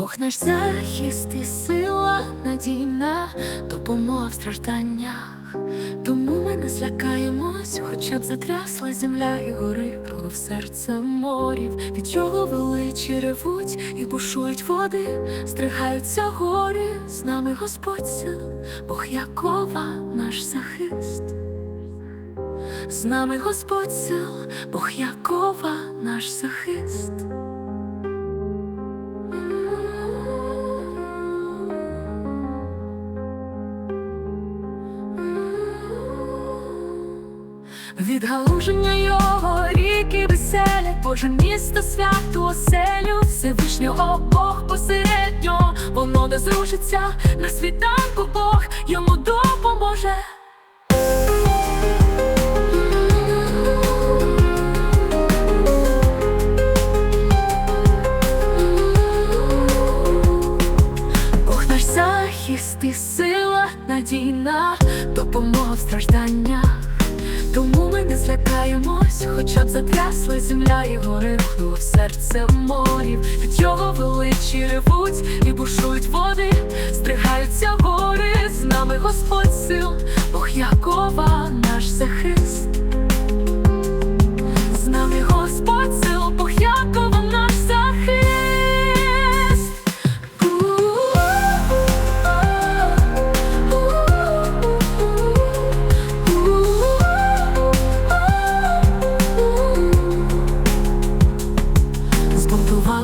Бог наш захист і сила надійна, допомога в стражданнях. Тому ми не злякаємось, хоча б затрясла земля і гори, в серце морів, від чого величі ревуть і бушують води, стригаються гори, з нами Господь сил, Бог Якова, наш захист. З нами Господь сил, Бог Якова, наш захист. Відгалуження його ріки веселять, Боже місто святу оселю, Всевишнього Бог посередньо, воно не зрушиться на світанку Бог йому допоможе. Бог наш захист сила надійна, допомога в стражданнях. Тому ми не злякаємось, хоча б затрясли земля і гори в серце морів, від його величі ревуть і бушують води, стригаються гори, з нами Господь сил,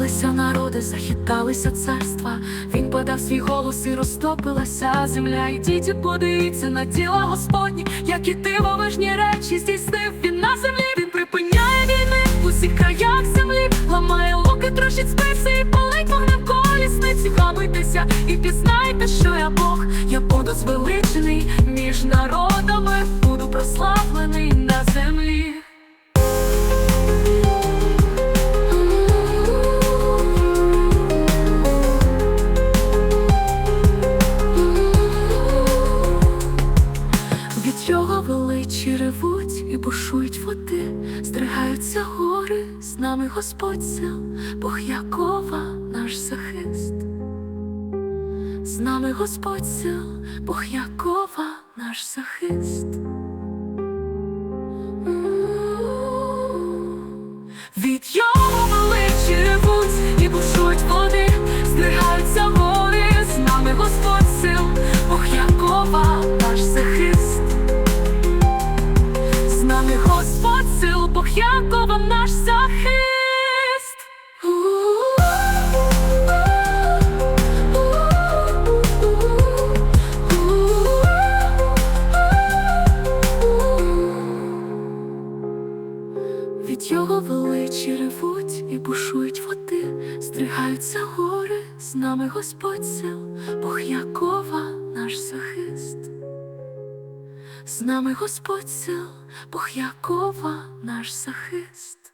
Збунтувалися народи, захиталися царства. Він подав свій голос і розтопилася земля. І діти подивіться на тіла Господні, які дивовижні речі здійснив він на землі. Він припиняє війни в усіх краях землі, ламає луки, трощить списи і палить вогнем колісниці. Гамуйтеся і пізнайте, що я Бог. Я буду звеличений між народами, буду прославлений величі ревуть і бушують води, стригаються гори, з нами Господь сил, Бог Якова, наш захист. З нами Господь сил, Бог Якова, наш захист. Від його бушують води, стригаються гори, з нами Господь сил, Бог Якова, наш захист. З нами Господь сил, Бог Якова, наш захист.